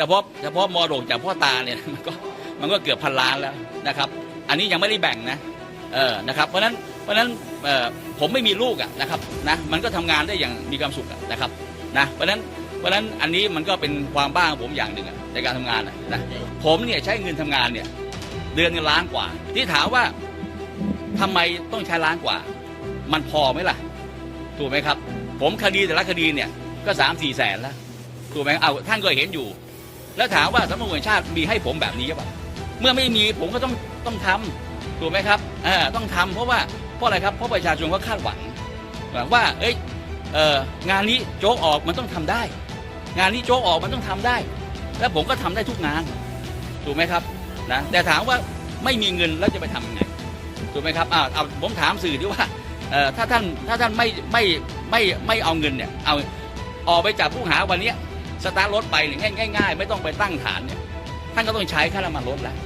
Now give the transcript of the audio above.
ฉพาะเฉพาะมรดกจากพ่อตาเนี่ยมันก็มันก็เกือบพันล้านแล้วนะครับ อันนี้ยังไม่ได้แบ่งนะเออนะครับ เพราะนั้นเพราะนั้นเออผมไม่มีลูกอะนะครับนะมันก็ทำงานได้อย่างมีความสุขะนะครับนะเพราะนั้นเพราะนั้นอันนี้มันก็เป็นความบ้าของผมอย่างหนึ่งในการทำงานนะผมเนี่ยใช้เงินทำงานเนี่ยเดือนล้านกว่า ที่ถามว่าทำไมต้องใช้ล้านกว่า มันพอไหมล่ะ ถูกไหมครับ ผมคดีแต่ละคดีเนี่ยก็สามสี่แสนแล้วถูกไหมเอาท่านก็เห็นอยู่ แล้วถามว่าสำนักงานชาติมีให้ผมแบบนี้หรือเปล่าเมื่อไม่มีผมก็ต้องต้องทำถูกไหมครับเออต้องทำเพราะว่าเพราะอะไรครับเพราะประชาชนเขาคาดหวังหวังว่าเอ้ยเอองานนี้โจ๊กออกมันต้องทำได้ งานนี้โจ๊กออกมันต้องทำได้ แล้วผมก็ทำได้ทุกงานถูกไหมครับนะแต่ถามว่าไม่มีเงินแล้วจะไปทำยังไงถูกไหมครับอ่าเอาผมถามสื่อดีว่าเอ่อถ้าท่านถ้าท่านไม่ไม่ไม่ไม่เอาเงินเนี่ยเอาออกไปจากผู้หาวันเนี้ย สตาร์ทรถไปเลยง่ายง่ายๆ ไม่ต้องไปตั้งฐานเนี่ยท่านก็ต้องใช้ค่าน้ำมันรถแล้ว